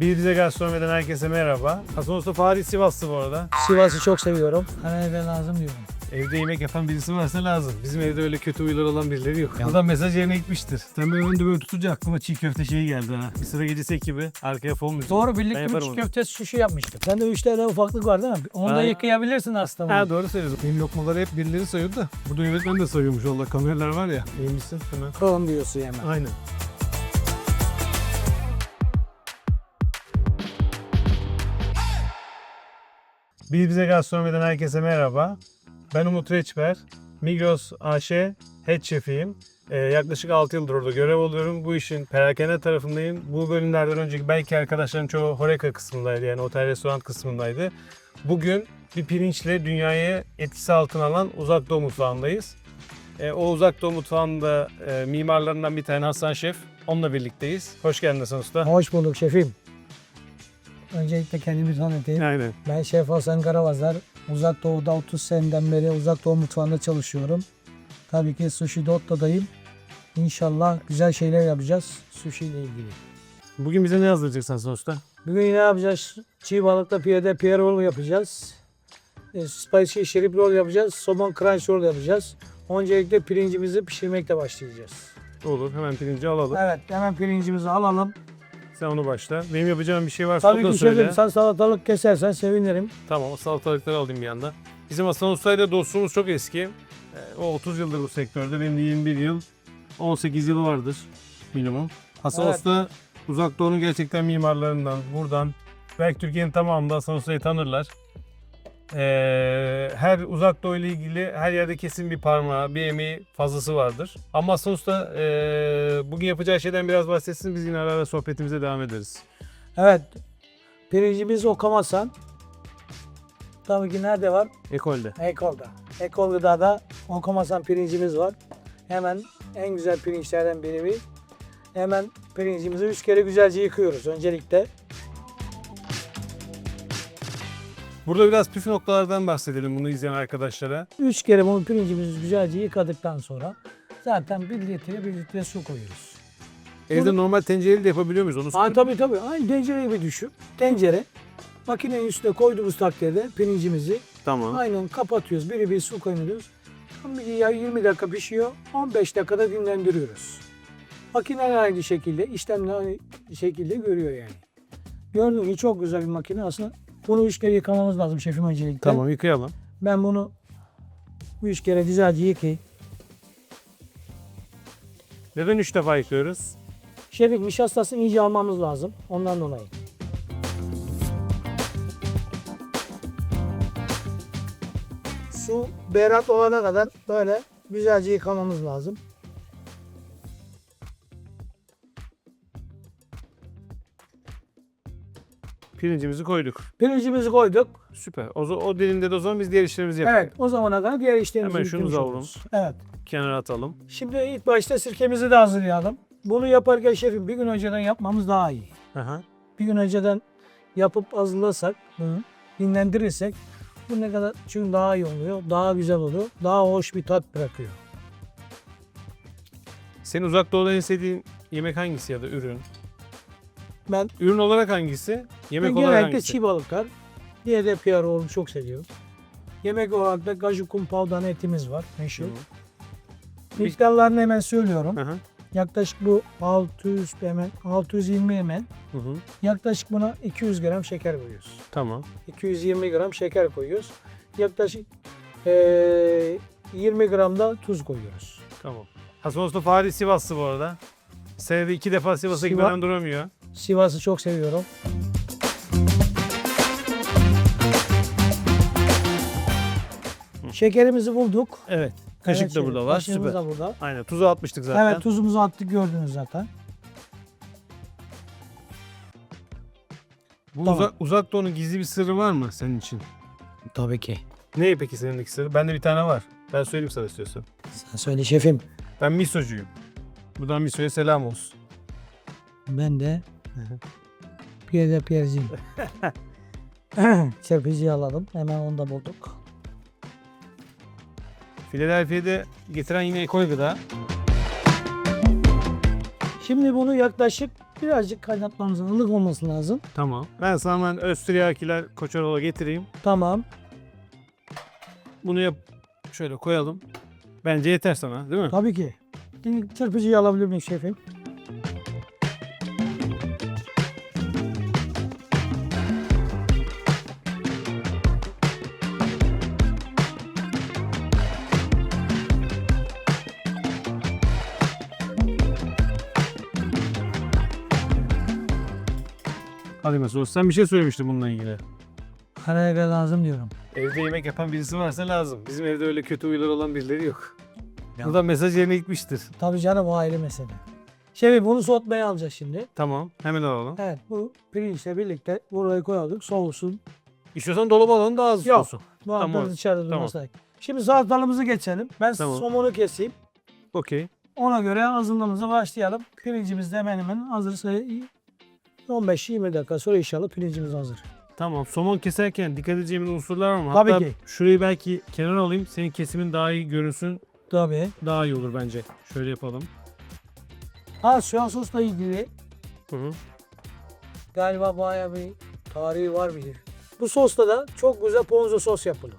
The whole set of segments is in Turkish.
Bir bize gastronomiden herkese merhaba. Hasan Usta Fahri Sivaslı bu arada. Sivas'ı çok seviyorum. Hani eve lazım diyorum. Evde yemek yapan birisi varsa lazım. Bizim evde öyle kötü huylar olan birileri yok. Buradan mesaj yerine gitmiştir. Sen böyle önde böyle tutunca aklıma çiğ köfte şeyi geldi ha. Bir sıra gecesi ekibi arkaya fon müziği. Doğru birlikte bir onu. köfte şuşu yapmıştık. Sende 3 tane ufaklık var değil mi? Onu da yıkayabilirsin aslında. Ha doğru söylüyorsun. Benim lokmaları hep birileri sayıyordu da. Burada yönetmen de sayıyormuş Allah kameralar var ya. Neymişsin hemen. Kıvım diyorsun hemen. Aynen. Bir bize gastronomiden herkese merhaba. Ben Umut Reçber. Migros AŞ Head Şefiyim. Ee, yaklaşık 6 yıldır orada görev alıyorum. Bu işin perakende tarafındayım. Bu bölümlerden önceki belki arkadaşların çoğu Horeca kısmındaydı yani otel restoran kısmındaydı. Bugün bir pirinçle dünyayı etkisi altına alan uzak doğu mutfağındayız. E, o uzak doğu mutfağında e, mimarlarından bir tane Hasan Şef. Onunla birlikteyiz. Hoş geldin Hasan Usta. Hoş bulduk şefim. Öncelikle kendimi tanıtayım. Aynen. Ben Şef Hasan Karavazlar. Uzak Doğu'da 30 seneden beri Uzak Doğu mutfağında çalışıyorum. Tabii ki Sushi Dot'tadayım. İnşallah güzel şeyler yapacağız sushi ile ilgili. Bugün bize ne hazırlayacaksın Usta? Bugün ne yapacağız? Çiğ balıkla piyade pier roll yapacağız. E, spicy shrimp roll yapacağız. Somon crunch roll yapacağız. Öncelikle pirincimizi pişirmekle başlayacağız. Olur. Hemen pirinci alalım. Evet hemen pirincimizi alalım. Sen onu başla. Benim yapacağım bir şey varsa Tabii o da ki söyle. şefim sen salatalık kesersen sevinirim. Tamam o salatalıkları alayım bir anda. Bizim Hasan Usta ile dostluğumuz çok eski. Ee, O 30 yıldır bu sektörde. Benim de 21 yıl. 18 yılı vardır minimum. Hasan Evet. Usta uzak doğunun gerçekten mimarlarından. Buradan belki Türkiye'nin tamamında Hasan Usta'yı tanırlar. Ee, her uzak doğu ile ilgili her yerde kesin bir parmağı, bir emeği fazlası vardır. Ama Hasan Usta ee, bugün yapacağı şeyden biraz bahsetsin. Biz yine ara ara sohbetimize devam ederiz. Evet pirincimizi okamazsan tabii ki nerede var? Ekolde. Ekol'da. Ekol gıdada okamasan pirincimiz var. Hemen en güzel pirinçlerden biri bir. Hemen pirincimizi üç kere güzelce yıkıyoruz öncelikle. Burada biraz püf noktalardan bahsedelim bunu izleyen arkadaşlara. Üç kere bu pirincimizi güzelce yıkadıktan sonra zaten bir litre bir litre su koyuyoruz. Evde Bunu- normal tencereli de yapabiliyor muyuz onu? Ha, tabii tabii. Aynı tencere gibi düşün. Tencere. Makinenin üstüne koyduğumuz takdirde pirincimizi Tamam. aynen kapatıyoruz. Biri bir su kaynatıyoruz. Tam bir ya 20 dakika pişiyor. 15 dakikada dinlendiriyoruz. Makine aynı şekilde, işlemle aynı şekilde görüyor yani. Gördüğün gibi çok güzel bir makine aslında. Bunu üç kere yıkamamız lazım şefim öncelikle. Tamam yıkayalım. Ben bunu üç kere güzelce yıkayayım. Neden üç defa yıkıyoruz? Şefim nişastasını iyice almamız lazım. Ondan dolayı. Su berrak olana kadar böyle güzelce yıkamamız lazım. Pirincimizi koyduk. Pirincimizi koyduk. Süper. O, o dilinde de o zaman biz diğer işlerimizi yapalım. Evet o zamana kadar diğer işlerimizi Hemen şunu oluruz. Evet. Kenara atalım. Şimdi ilk başta sirkemizi de hazırlayalım. Bunu yaparken şefim bir gün önceden yapmamız daha iyi. Aha. bir gün önceden yapıp hazırlasak, bunu dinlendirirsek bu ne kadar çünkü daha iyi oluyor, daha güzel oluyor, daha hoş bir tat bırakıyor. Senin uzak doğuda en sevdiğin yemek hangisi ya da ürün? Ben, Ürün olarak hangisi? Yemek ben olarak genellikle hangisi? çiğ balıklar, diğer de piyaroğlu çok seviyorum. Yemek olarak da gaju kumpavdan etimiz var meşhur. Hı. Miktarlarını hemen söylüyorum. Hı hı. Yaklaşık bu 600 hemen 620 hemen. Hı hı. Yaklaşık buna 200 gram şeker koyuyoruz. Tamam. 220 gram şeker koyuyoruz. Yaklaşık eee 20 gram da tuz koyuyoruz. Tamam. Hasan Usta Fahri Sivaslı bu arada. Senede iki defa Sivas'a Sivas- gitmeden duramıyor. Sivas'ı çok seviyorum. Şekerimizi bulduk. Evet. Kaşık Evet, da burada var. kaşığımız Süper. da burada. Aynen. Tuzu atmıştık zaten. Evet tuzumuzu attık gördünüz zaten. Bu Tamam. uzak, uzak doğunun gizli bir sırrı var mı senin için? Tabii ki. Ne peki senindeki sırrı? Bende bir tane var. Ben söyleyeyim sana istiyorsan. Sen söyle şefim. Ben misocuyum. Buradan misoya selam olsun. Ben de Pierre Pierre'ciyim. Çırpıcıyı alalım. Hemen onu da bulduk. Philadelphia'da getiren yine ekol gıda. Şimdi bunu yaklaşık Birazcık kaynatmamızın ılık olması lazım. Tamam. Ben sana hemen Östriyakiler Koçarola getireyim. Tamam. Bunu yap şöyle koyalım. Bence yeter sana değil mi? Tabii ki. Çırpıcıyı alabilir miyim şefim? Hadi mesela sen bir şey söylemiştin bununla ilgili. Karabiber lazım diyorum. Evde yemek yapan birisi varsa lazım. Bizim evde öyle kötü huyları olan birileri yok. Bu da mesaj yerine gitmiştir. Tabii canım o ayrı mesele. Şefim bunu soğutmaya alacağız şimdi. Tamam. Hemen alalım. Evet bu pirinçle birlikte buraya koyalım soğusun. İstiyorsan dolaba alalım daha az Yok. olsun. Bu hafta Tamam. dışarıda Tamam. durmasak. Şimdi salatalığımızı geçelim. Ben Tamam. somonu keseyim. Okey. Ona göre hazırlığımıza başlayalım. Pirincimiz de hemen hemen hazırsa 15-20 dakika sonra inşallah pirincimiz hazır. Tamam. Somon keserken dikkat edeceğimiz unsurlar var mı? Tabii Hatta ki. şurayı belki kenara alayım. Senin kesimin daha iyi görünsün. Tabii. Daha iyi olur bence. Şöyle yapalım. Ha soya sosla ilgili Hı hı. galiba bayağı bir tarihi var bilir. Bu sosla da çok güzel ponzu sos yapılır.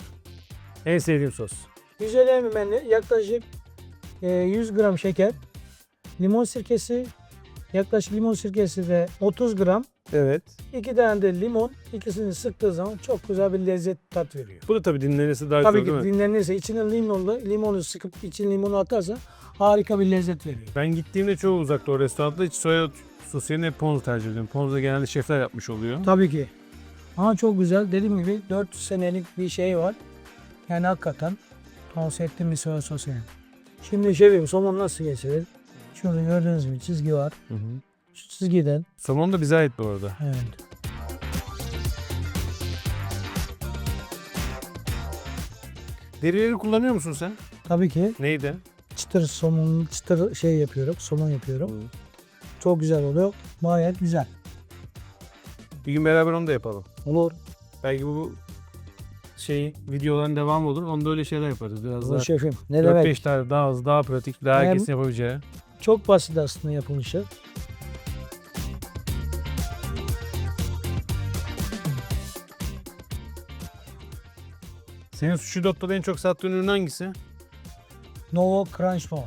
En sevdiğim sos. 150 ml yaklaşık e, 100 gram şeker, limon sirkesi, yaklaşık limon sirkesi de 30 gram, Evet. 2 tane de limon, ikisini sıktığı zaman çok güzel bir lezzet tat veriyor. Bu da tabii dinlenirse daha Tabii güzel ki değil mi? dinlenirse içine limonlu, limonu sıkıp içine limonu atarsa harika bir lezzet veriyor. Ben gittiğimde çoğu uzakta o restoranda hiç soya sosu yerine hep ponzu tercih ediyorum. Ponzu da genelde şefler yapmış oluyor. Tabii ki. Ama çok güzel. Dediğim gibi 4 senelik bir şey var. Yani hakikaten tavsiye ettiğim bir soya sosu yani. Şimdi şefim somon nasıl geçirir? Şurada gördüğünüz gibi çizgi var. Hı hı. Şu çizgiden Somon da bize ait bu arada. evet. Derileri kullanıyor musun sen? Tabii ki Neydi? çıtır somon, çıtır şey yapıyorum, somon yapıyorum. Çok güzel oluyor. Gayet güzel. Bir gün beraber onu da yapalım. Olur. Belki bu şey videoların devamı olur. Onda öyle şeyler yaparız. Biraz daha şefim. Ne demek? 4-5 tane daha hızlı, daha pratik, daha Hem- herkesin yapabileceği. Çok basit aslında yapılışı. Senin Sushi Dot'ta en çok sattığın ürün hangisi? Novo Crunch Ball.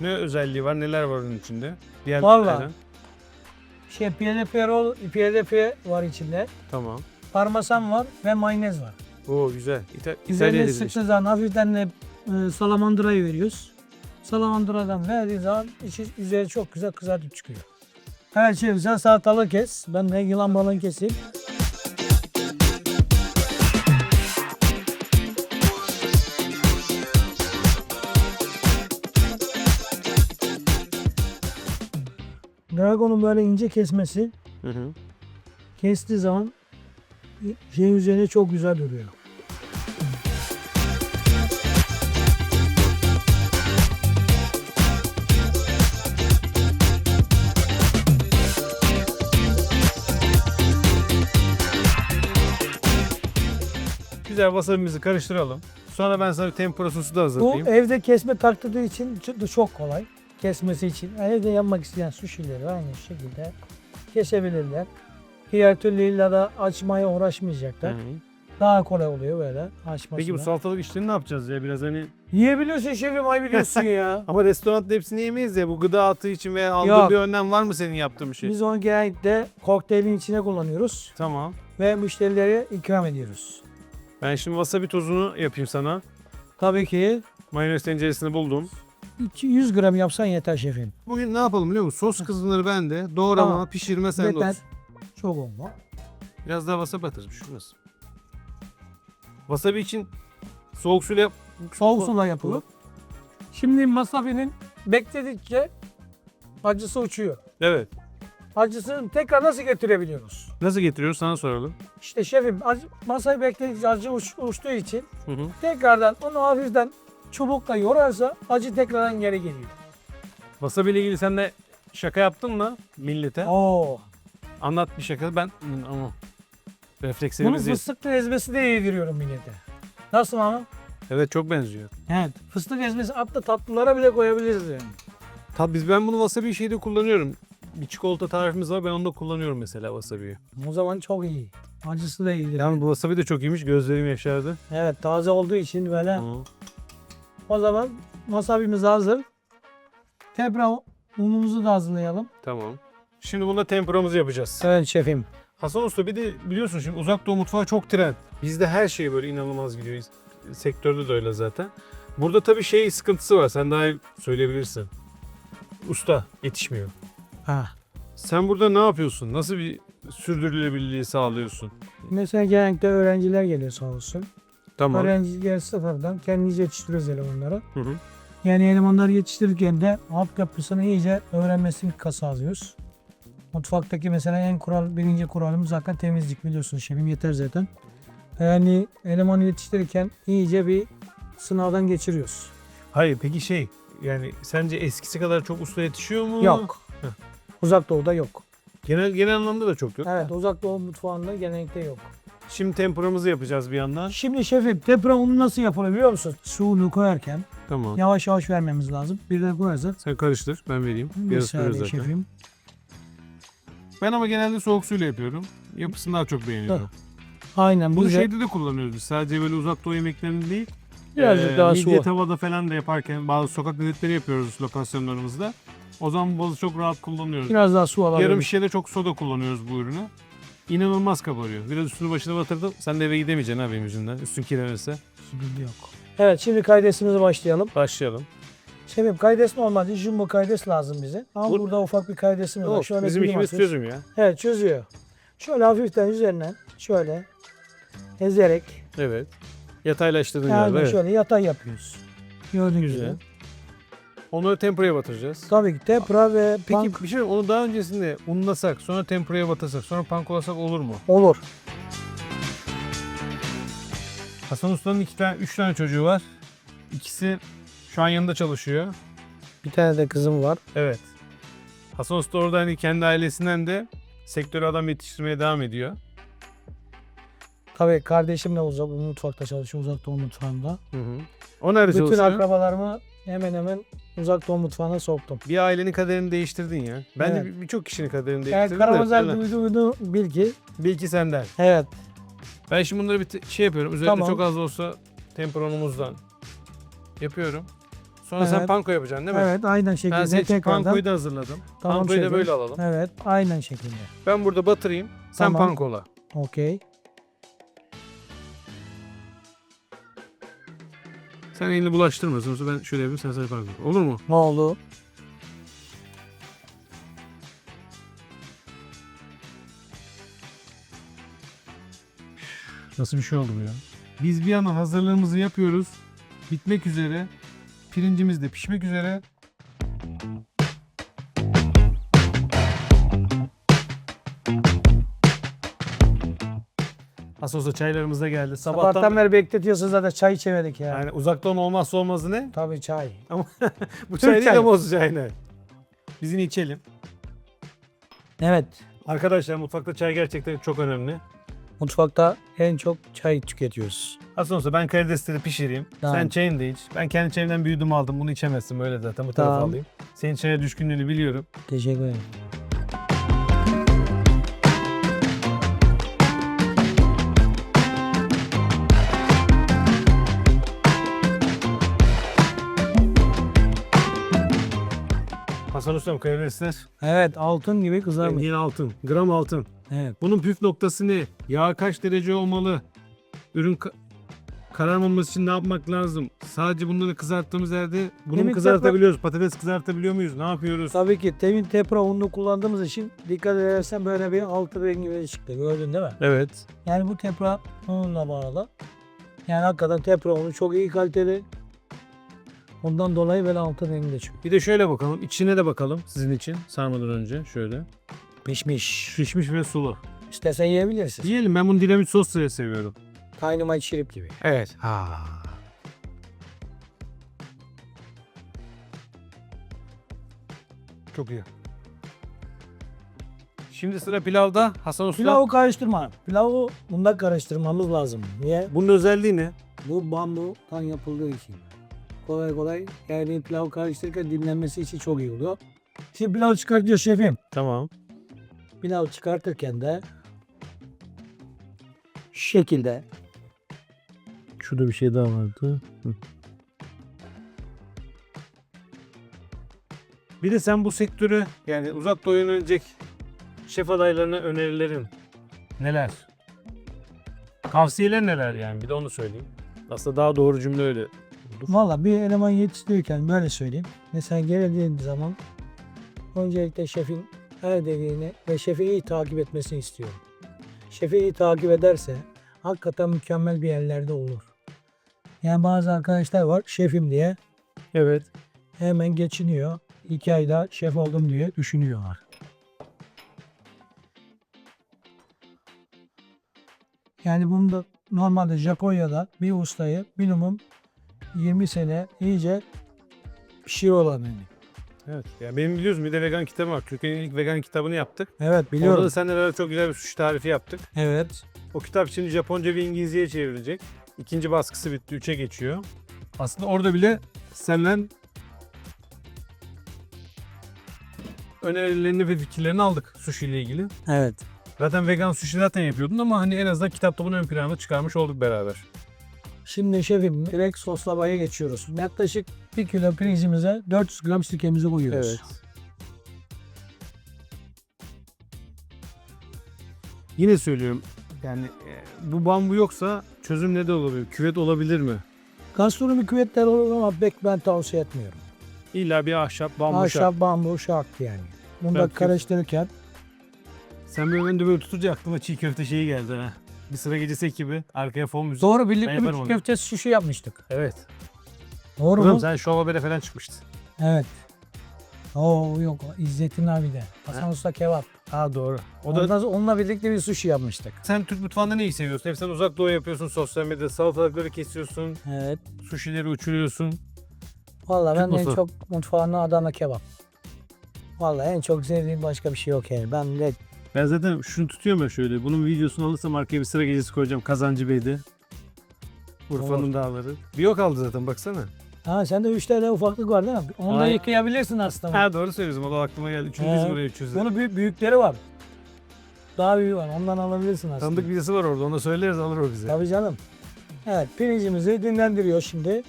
Ne özelliği var? Neler var onun içinde? Diğer ürünlerden. Şey PDP roll, PDP var içinde. Tamam. Parmesan var ve mayonez var. Oo güzel. İta Üzerine İtalya'da sıktığı zaman hafiften de e, salamandırayı veriyoruz. Salamandıradan verdiği zaman içi, üzeri çok güzel kızartıp çıkıyor. Evet şef sen salatalık kes. Ben de yılan balığını keseyim. Dragon'un böyle ince kesmesi Hı hı. kestiği zaman şey üzerine çok güzel duruyor. Güzel wasabi'mizi karıştıralım. Sonra ben sana tempura sosu da Bu hazırlayayım. evde kesme taktığı için çok- çok kolay. Kesmesi için. Evde yapmak isteyen sushi'leri aynı şekilde kesebilirler. Diğer türlü illa da açmaya Hı uğraşmayacaklar. hı. Daha kolay oluyor böyle açması. Peki bu salatalık işlerini ne yapacağız ya? Biraz hani Yiyebiliyorsun şefim ay biliyorsun ya. ama restoranda hepsini yemeyiz ya. Bu gıda atığı için veya aldığın Yok. bir önlem var mı senin yaptığın bir şey? Biz onu genellikle kokteylin içine kullanıyoruz Tamam. ve müşterilere ikram ediyoruz. Ben şimdi wasabi tozunu yapayım sana. Tabii ki Mayonez tenceresini buldum. 200 gram yapsan yeter şefim. Bugün ne yapalım biliyor musun? Sos kısımları bende. Doğrama, Tamam. pişirme sende Yeter. olsun. Çok olma. Biraz daha wasabi atarız şey olmaz. Wasabi için soğuk suyla yap. Soğuk suda yapılır. Şimdi masafinin bekledikçe acısı uçuyor. Evet. Acısını tekrar nasıl getirebiliyoruz? Nasıl getiriyoruz sana soralım. İşte şefim acı, masayı bekledikçe acı uç, uçtuğu için Hı hı. tekrardan onu hafiften çubukla yorarsa acı tekrardan geri geliyor. Wasabi ile ilgili sen de şaka yaptın mı millete? Oo. Anlat bir şaka. Ben ama Bunu reflekslerimiz değil. fıstıklı ezmesi de yediriyorum millete. Nasıl ama? Evet çok benziyor. Evet. Fıstık ezmesi hatta tatlılara bile koyabiliriz yani. Tabii biz ben bunu wasabi şeyde kullanıyorum. bir çikolata tarifimiz var. Ben onu da kullanıyorum mesela wasabi'yi. O zaman çok iyi. Acısı da iyidir. Yani bu wasabi de çok iyiymiş. Gözlerim yaşardı. Evet taze olduğu için böyle. Hı. O zaman wasabimiz hazır. Tempura unumuzu da hazırlayalım. Tamam. Şimdi bunda tempuramızı yapacağız. Evet şefim. Hasan Usta bir de biliyorsun şimdi uzak doğu mutfağı çok trend. Bizde her şey böyle inanılmaz gidiyor. Sektörde de öyle zaten. Burada tabii şey sıkıntısı var. Sen daha iyi söyleyebilirsin. Usta yetişmiyor. Ha. Sen burada ne yapıyorsun? Nasıl bir sürdürülebilirliği sağlıyorsun? Mesela genellikle öğrenciler geliyor sağ olsun. Tamam. Öğrenciler sıfırdan kendimiz yetiştiriyoruz elemanları. Hı hı. Yani elemanları yetiştirirken de altyapısını iyice öğrenmesini sağlıyoruz. Mutfaktaki mesela en kural, birinci kuralımız zaten temizlik biliyorsunuz şefim yeter zaten. Yani elemanı yetiştirirken iyice bir sınavdan geçiriyoruz. Hayır peki şey yani sence eskisi kadar çok usta yetişiyor mu? Yok. Heh. Uzak doğuda yok. Genel genel anlamda da çok yok. Evet uzak doğu mutfağında genellikle yok. Şimdi tempuramızı yapacağız bir yandan. Şimdi şefim tempura unu nasıl yapılır biliyor musun? Suyunu koyarken Tamam. yavaş yavaş vermemiz lazım. Birden koyarsak Sen karıştır ben vereyim. bir Yarısı saniye zaten. şefim. Ben ama genelde soğuk suyla yapıyorum. Yapısını daha çok beğeniyorum. Aynen Bunu bu şeyde de kullanıyoruz biz. Sadece böyle uzak doğu yemeklerinde değil. birazcık Ee, daha midye su. tavada falan da yaparken bazı sokak lezzetleri yapıyoruz lokasyonlarımızda. O zaman bazı çok rahat kullanıyoruz. Biraz daha su alabiliriz. Yarım şişede çok soda kullanıyoruz bu ürünü. İnanılmaz kabarıyor. Biraz üstünü başına batırdım. Sen de eve gidemeyeceksin ha benim yüzümden. Üstün kirlenirse. Sıkıntı yok. Evet şimdi kaydesimize başlayalım. Başlayalım. Şefim kaydes normalde jumbo kaydes lazım bize. Ama Bu- burada ufak bir kaydesimiz var. Yok, Şöyle bizim dilim işimiz atıyoruz. çözüm ya. Evet çözüyor. Şöyle hafiften üzerinden şöyle ezerek Evet. Yataylaştırdın yani galiba. Evet. şöyle yatay yapıyoruz. Gördüğünüz Güzel. gibi. Onu tempuraya batıracağız. Tabii ki tempura ve Peki pank bir şey onu daha öncesinde unlasak, sonra tempuraya batırsak, sonra pankolasak olur mu? olur. Hasan Usta'nın iki tane, üç tane çocuğu var. İkisi şu an yanında çalışıyor. Bir tane de kızım var. Evet. Hasan Usta orada hani kendi ailesinden de sektöre adam yetiştirmeye devam ediyor. Tabii kardeşimle uzak mutfakta çalışıyor. Uzak doğu mutfağında. Hı hı. O nerede Bütün çalışıyor? akrabalarımı hemen hemen uzak doğu mutfağına soktum. Bir ailenin kaderini değiştirdin ya. Ben Evet. de bir- birçok kişinin kaderini Yani değiştirdim. de. Karamazar Helal. duydu duydu bil ki. Bil ki senden. Evet. Ben şimdi bunları bir şey yapıyorum. Üzerinde Tamam. çok az da olsa temperonumuzdan yapıyorum. Sonra sen Evet. panko yapacaksın değil mi? Evet aynen Ben şekilde seç tekrardan. pankoyu da hazırladım. Tamam pankoyu da şefim. böyle alalım. Evet aynen şekilde. Ben burada batırayım. Sen Tamam. pankola. Okey. Sen elini bulaştırmasın. Yoksa ben şöyle yapayım sen sadece panko. Olur mu? Ne oldu? Nasıl bir şey oldu bu ya? Biz bir yandan hazırlığımızı yapıyoruz. Bitmek üzere. Pirincimiz de pişmek üzere. Nasıl olsa çaylarımız da geldi. Sabahtan, Sabahtan beri bekletiyorsunuz zaten çay içemedik ya. yani uzaktan olmazsa olmazı ne? Tabii çay. Bu Türk çay değil ama o çay ne? Biz yine içelim. Evet. Arkadaşlar mutfakta çay gerçekten çok önemli. Mutfakta en çok çay tüketiyoruz. Aslında olsa ben karidesleri pişireyim. Tamam. Sen çayını da iç. Ben kendi çayımdan büyüdüm aldım. Bunu içemezsin böyle zaten. Bu tarafa Tamam. alayım. Senin çaya düşkünlüğünü biliyorum. Teşekkür ederim. Hasan Ustam karidesler. Evet altın gibi kızarmış. Yine altın. Gram altın. Evet. Bunun püf noktası ne? Yağ kaç derece olmalı? Ürün ka- kararmaması için ne yapmak lazım? Sadece bunları kızarttığımız yerde bunu mu Kemik kızartabiliyoruz? Patates kızartabiliyor muyuz? Ne yapıyoruz? Tabii ki temin tempura ununu kullandığımız için dikkat edersen böyle bir altı rengi böyle çıktı. Gördün değil mi? Evet. Yani bu tempura ununla bağlı. Yani hakikaten tempura unu çok iyi kaliteli. Ondan dolayı böyle altın rengi de çıkıyor. Bir de şöyle bakalım. İçine de bakalım sizin için sarmadan önce. Şöyle. Pişmiş. Pişmiş ve sulu. İstersen yiyebilirsin. Yiyelim ben bunu dinamit sos diye seviyorum. Kaynama şirip gibi. Evet. Ha. Çok iyi. Şimdi sıra pilavda. Hasan Usta. Pilavı karıştırma. Pilavı bunda karıştırmamız lazım. Niye? Bunun özelliği ne? Bu bambudan yapıldığı için. Kolay kolay yani pilav karıştırırken dinlenmesi için çok iyi oluyor. Şimdi pilav çıkartıyor şefim. Tamam. Pilav çıkartırken de şu şekilde Şurada bir şey daha vardı. Bir de sen bu sektörü yani uzak doğuya yönelecek şef adaylarına önerilerin neler? Tavsiyeler neler yani bir de onu söyleyeyim. Aslında daha doğru cümle öyle. Valla bir eleman yetiştirirken böyle söyleyeyim. Mesela geldiğin zaman öncelikle şefin her dediğini ve şefi iyi takip etmesini istiyorum. Şefi iyi takip ederse hakikaten mükemmel bir yerlerde olur. Yani bazı arkadaşlar var şefim diye Evet. hemen geçiniyor. İki ayda şef oldum diye düşünüyorlar. Yani bunda normalde Japonya'da bir ustayı minimum 20 sene iyice pişiriyorlar yani. Evet. Ya benim biliyorsun bir de vegan kitabım var. Türkiye'nin ilk vegan kitabını yaptık. Evet Orada da seninle beraber çok güzel bir sushi tarifi yaptık. Evet. O kitap şimdi Japonca ve İngilizceye çevrilecek. İkinci baskısı bitti. Üçe geçiyor. Aslında orada bile senden önerilerini ve fikirlerini aldık sushi ile ilgili. Evet. Zaten vegan sushi zaten yapıyordun ama hani en azından kitapta bunu ön plana çıkarmış olduk beraber. Şimdi şefim direkt soslamaya geçiyoruz. Yaklaşık 1 kilo pirincimize 400 gram sirkemizi koyuyoruz. Yine söylüyorum yani e, bu bambu yoksa çözüm ne de olabilir? Küvet olabilir mi? Gastronomi küvetler olur ama pek ben tavsiye etmiyorum. İlla bir ahşap, bambu şart. Ahşap bambu şart yani. Bunu da karıştırırken Sen böyle önde böyle tutunca aklıma çiğ köfte şeyi geldi ha. Bir sıra gecesi ekibi arkaya fon müzik. doğru Ben birlikte bir yaparım onu. köfte şişi yapmıştık. Evet. Doğru Oğlum mu? sen Show Haber'e falan çıkmıştın. Evet. Oo yok İzzettin abi de. Hasan Usta kebap. Ha doğru. O da da onunla birlikte bir sushi yapmıştık. sen Türk mutfağında neyi seviyorsun? Hep sen uzak doğu yapıyorsun sosyal medyada. Salatalıkları kesiyorsun. Evet. Sushi'leri uçuruyorsun. Türk ben en mutfağı. çok mutfağına Adana kebap. Vallahi en çok sevdiğim başka bir şey yok yani. Ben de Ben zaten şunu tutuyorum ya şöyle. Bunun videosunu alırsam arkaya bir sıra gecesi koyacağım. Kazancı Bey'de. Urfa'nın Olur. dağları. Bir yok kaldı zaten baksana. Ha sende 3 tane ufaklık var değil mi? Onu da Ay. yıkayabilirsin aslında. Ha doğru söylüyorsun. O da aklıma geldi. Üçüncü He. buraya üçüncü. Bunun büyük, büyükleri var. Daha büyüğü var. Ondan alabilirsin aslında. Tanıdık birisi var orada. Ona söyleriz alır o bize. Tabii canım. Evet pirincimizi dinlendiriyor şimdi.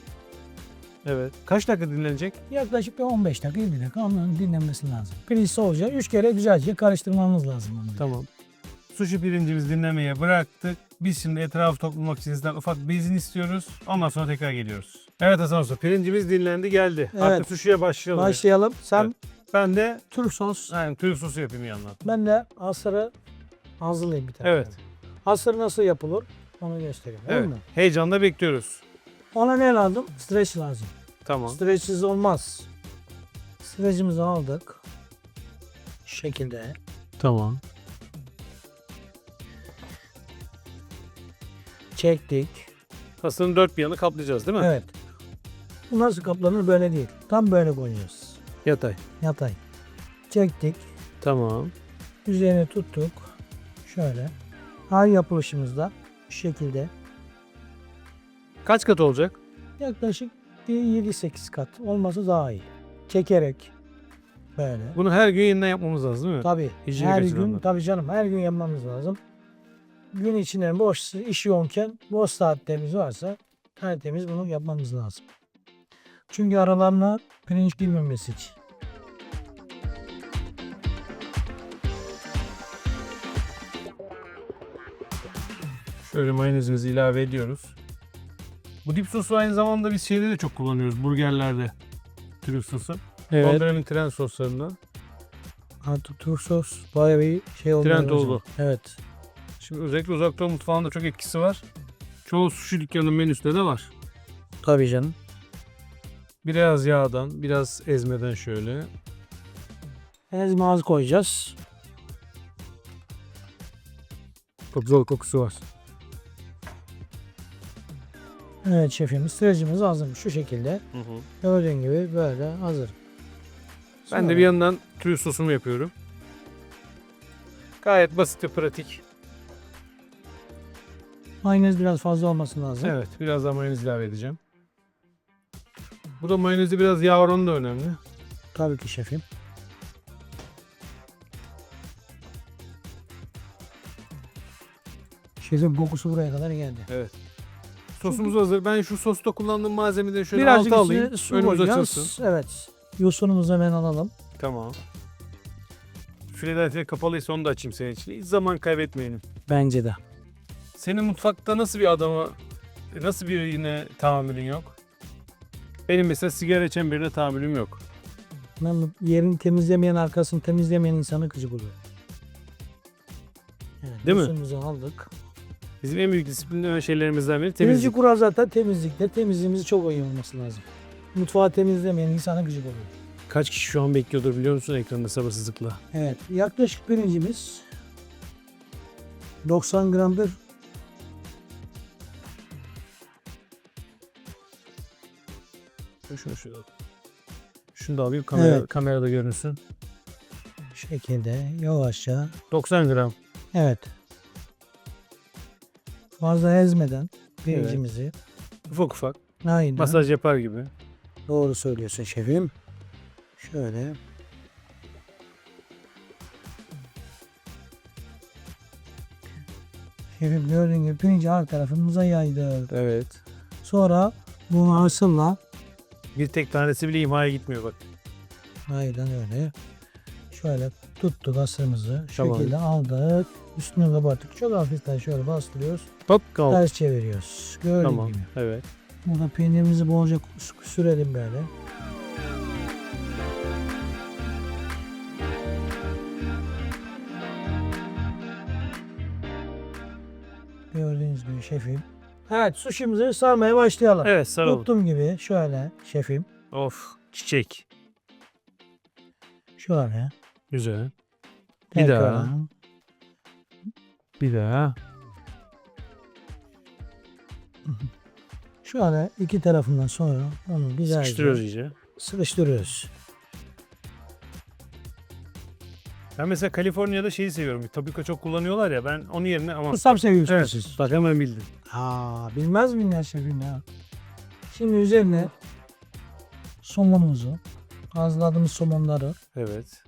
Evet. Kaç dakika dinlenecek? Yaklaşık bir 15 dakika 20 dakika onun dinlenmesi lazım. Pirinç soğuyunca 3 kere güzelce karıştırmamız lazım onu. Tamam. Sushi pirincimizi dinlemeye bıraktık. Biz şimdi etrafı toplamak için sizden ufak bir izin istiyoruz. Ondan sonra tekrar geliyoruz. Evet Hasan Usta pirincimiz dinlendi geldi. Evet. Artık sushi'ye başlayalım. Başlayalım. Sen Evet. Ben de Türk sos. yani Türk sosu yapayım yandan. Ben de asırı hazırlayayım bir tane. Evet. Asır nasıl yapılır onu göstereyim. Evet. Heyecanla bekliyoruz. Ona ne lazım? Streç lazım. Tamam. Streçsiz olmaz. Streçimizi aldık. Şu şekilde. Tamam. Çektik. Pastanın dört bir yanı kaplayacağız değil mi? Evet. Bu nasıl kaplanır böyle değil. Tam böyle koyuyoruz. Yatay. Yatay. Çektik. Tamam. Üzerine tuttuk. Şöyle. Her yapılışımızda şu şekilde Kaç kat olacak? yaklaşık bir 7-8 kat olması daha iyi. Çekerek böyle. Bunu her gün yeniden yapmamız lazım değil mi? Tabii Hijyenik her açıdan gün da. tabii canım her gün yapmamız lazım. Gün içinde boş iş yoğunken boş saatlerimiz varsa tertemiz bunu yapmamız lazım. Çünkü aralarına pirinç girmemesi için. Şöyle mayonezimizi ilave ediyoruz. Bu dip sosu aynı zamanda biz şeyde de çok kullanıyoruz. Burgerlerde. Türk sosu. Son dönemin trend soslarından. Artık Türk sos bayağı bir şey oldu. Trend oldu. Evet. Şimdi özellikle uzak doğu mutfağında çok etkisi var. Çoğu sushi dükkanının menüsünde de var. Tabii canım. Biraz yağdan, biraz ezmeden şöyle. Ezme az koyacağız. Çok güzel kokusu var. Evet şefim sıracımız hazırmış şu şekilde. Hı hı. Gördüğün gibi böyle hazır. Sonra... Ben de bir yandan tüy sosumu yapıyorum. Gayet basit ve pratik. Mayonez biraz fazla olması lazım. Evet biraz daha mayonez ilave edeceğim. Bu da mayonezi biraz yağ oranı da önemli. Tabii ki şefim. Şefin kokusu buraya kadar geldi. Evet. Sosumuz hazır. Ben şu sosta kullandığım malzemeden şöyle Birazcık altı alayım. üstüne su Önümüz koyacağız. açılsın. Evet. Yosunumuzu hemen alalım. Tamam. Philadelphia kapalıysa onu da açayım senin için. Hiç zaman kaybetmeyelim. Bence de. Senin mutfakta nasıl bir adama, nasıl birine tahammülün yok? Benim mesela sigara içen birine tahammülüm yok. Ben yerini temizlemeyen, arkasını temizlemeyen insanı gıcık oluyor. Evet, Değil mi? yosunumuzu aldık. Bizim en büyük disiplin şeylerimizden biri Temizlik temizlik. kural zaten temizlikte. Temizliğimiz çok iyi olması lazım. Mutfağı temizlemeyen insana gıcık oluyor. Kaç kişi şu an bekliyordur biliyor musun ekranda sabırsızlıkla? Evet. Yaklaşık pirincimiz 90 gramdır. Şunu şunu. Şunu da alayım kamera, Evet. kamerada görünsün. şekilde yavaşça 90 gram. evet fazla ezmeden pirincimizi Ufak ufak. aynen Masaj yapar gibi. doğru söylüyorsun şefim şöyle şefim gördüğün gibi pirinci her tarafımıza yaydık Evet. sonra bunu asılla Bir tek tanesi bile imhaya gitmiyor bak. aynen öyle şöyle tuttuk asırımızı şu Tamam. şekilde aldık üstünü kapattık çok hafiften şöyle bastırıyoruz Hop kalk. ters çeviriyoruz gördüğün Tamam. gibi Evet. Burada peynirimizi bolca sürelim böyle. Gördüğünüz gibi şefim. Evet suşimizi sarmaya başlayalım. Evet saralım. Tuttum gibi şöyle şefim. Of. Çiçek. Şöyle. Güzel. Bir daha. tekrardan. Bir daha. Şöyle iki tarafından sonra onu güzelce Sıkıştırıyoruz iyice. sıkıştırıyoruz. Ben mesela Kaliforniya'da şeyi seviyorum. Tabika çok kullanıyorlar ya. Ben onun yerine ama... Ustam seviyorsunuz Evet. siz. Bak hemen bildim. Aa, bilmez miyim ya şefim ya? Şimdi üzerine somonumuzu, hazırladığımız somonları Evet.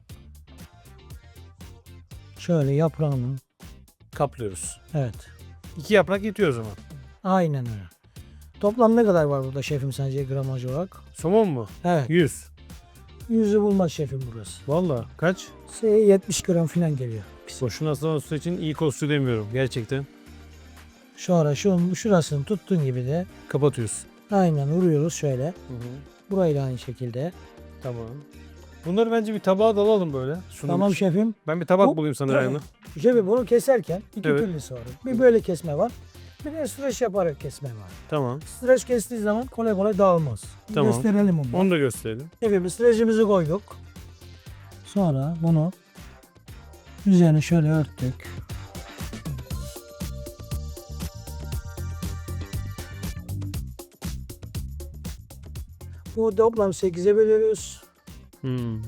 Şöyle yaprağını, Kaplıyoruz. evet, İki yaprak yetiyor o zaman. aynen öyle. Toplam ne kadar var burada şefim sence gramaj olarak? Somon mu? Evet, 100. yüzü bulmaz şefim burası. Valla. Kaç? Şey 70 gram falan geliyor. Boşuna olsun için iyi kostu demiyorum. Gerçekten. Sonra şu şurasını tuttuğun gibi de Kapatıyorsun. aynen vuruyoruz şöyle. Hı hı. Burayı da aynı şekilde. Tamam. Bunları bence bir tabağa dalalım böyle. Sunum Tamam şefim. Ben bir tabak Bu- bulayım sana Reyhan'ı. Şefim bunu keserken iki Evet. türlüsü var. Bir böyle kesme var. Bir de streç yaparak kesme var. Tamam. Streç kestiği zaman kolay kolay dağılmaz. Tamam. Gösterelim onu. Onu da gösterelim. Şefim streçimizi koyduk. Sonra bunu üzerine şöyle örttük. Bu toplam 8'e bölüyoruz. Hmm.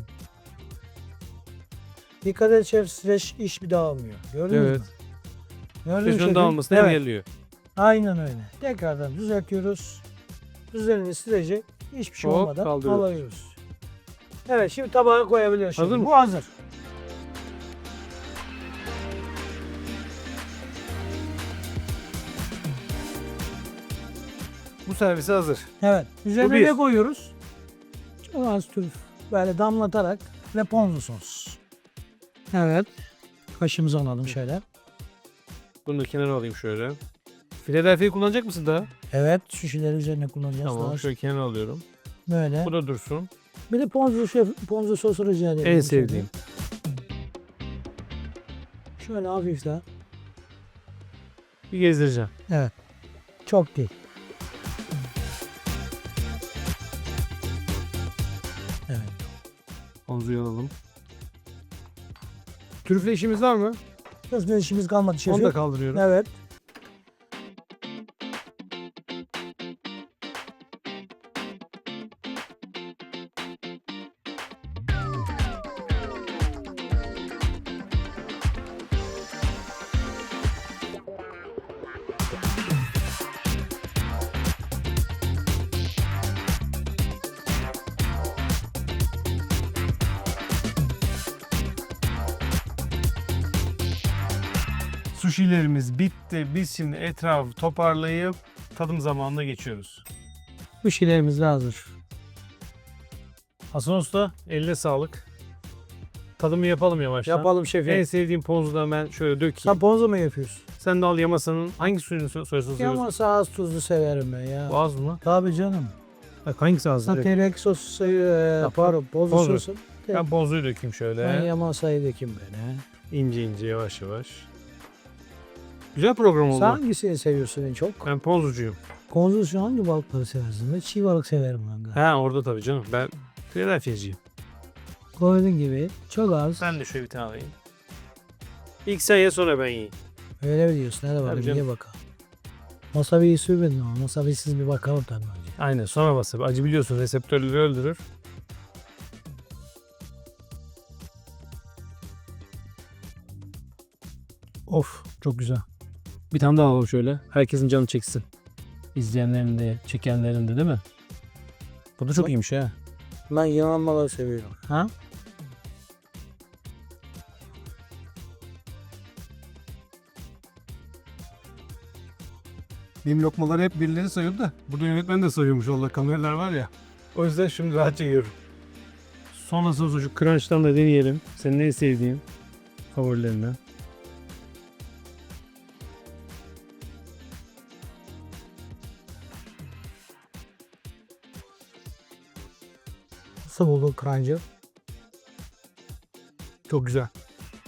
Dikkat et şef streç iş bir dağılmıyor. Gördün Evet. mü? Gördün mü Streçin şefim? dağılmasını Evet. engelliyor. Aynen öyle. Tekrardan düzeltiyoruz. Üzerine streci hiçbir şey Hop, olmadan kaldırıyoruz. alıyoruz. Evet şimdi tabağa koyabiliyoruz. Hazır mı? Bu hazır. Bu servise hazır. Evet. Üzerine ne koyuyoruz? Az trüf. Böyle damlatarak ve ponzu sos. Evet. Kaşımızı alalım şöyle. Bunu da kenara alayım şöyle. Philadelphia'yı kullanacak mısın daha? Evet. Şişeleri üzerine kullanacağız. Tamam. Daha Şöyle kenara alıyorum. Böyle. Bu da dursun. Bir de ponzu, şef, ponzu sosu rica edelim. En sevdiğim. Şöyle hafif de. Bir gezdireceğim. Evet. Çok değil. Trüfle işimiz var mı? Bir işimiz kalmadı şefim. Onu da kaldırıyorum. Evet. Sushilerimiz bitti. Biz şimdi etrafı toparlayıp tadım zamanına geçiyoruz. Bu şeylerimiz de hazır. Hasan Usta eline sağlık. Tadımı yapalım yavaştan. Yapalım şefim. En sevdiğim pozu da ben şöyle dökeyim. Sen ponzu mu yapıyorsun? Sen de al Yamasa'nın hangi suyunu so- soyasını seviyorsun? Yamasa az tuzlu severim ben ya. Boğaz mı? Tabii canım. Bak hangisi az? Sen terek sosu, e, pardon, Bozu. sosu. Ben bozuyu dökeyim şöyle. Ben yamasayı dökeyim ben he. İnce ince yavaş yavaş. Güzel program oldu. Sen hangisini seviyorsun en çok? Ben pozucuyum. Konzu hangi balıkları seversin? Ben çiğ balık severim ben. Ha orada tabii canım. Ben Philadelphia'cıyım. Gördüğün gibi çok az. Ben de şöyle bir tane alayım. İlk sen ye sonra ben yiyeyim. Öyle mi diyorsun? Hadi bakalım canım. ye bakalım. Wasabi'yi sürmedin ama wasabi'siz bir bakalım tabii önce. Aynen sonra wasabi. Acı biliyorsun reseptörleri öldürür. Of çok güzel. Bir tane daha alalım şöyle. Herkesin canı çeksin. İzleyenlerin de, çekenlerin de değil mi? Bu da çok iyiymiş ha. Ben yanmaları seviyorum. Ha? Benim lokmaları hep birileri sayıyordu da burada yönetmen de sayıyormuş valla kameralar var ya. O yüzden şimdi rahatça yiyorum. Sonrasında şu crunch'tan da deneyelim. Senin en sevdiğin favorilerinden. Nasıl buldun Crunchy? Çok güzel.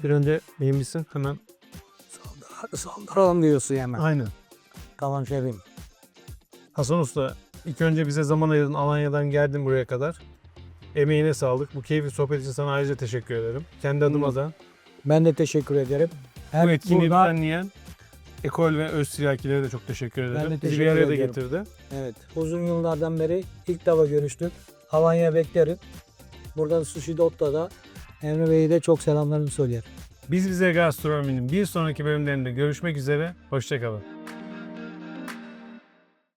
Bir önce beğenmişsin hemen. Saldır, saldıralım diyorsun hemen. Aynen. Tamam şefim. Hasan Usta ilk önce bize zaman ayırdın. Alanya'dan geldin buraya kadar. Emeğine sağlık. Bu keyifli sohbet için sana ayrıca teşekkür ederim. Kendi adıma Hmm. da Ben de teşekkür ederim. Hem bu etkinliği burada- düzenleyen Ekol ve Öztiyakilere de çok teşekkür ederim. de Bizi bir teşekkür araya da getirdi. Evet. Uzun yıllardan beri ilk defa görüştük. Alanya beklerim. Buradan Sushi Dotta'da Emre Bey'e de çok selamlarımı söylerim. Biz bize gastronominin bir sonraki bölümlerinde görüşmek üzere. Hoşçakalın.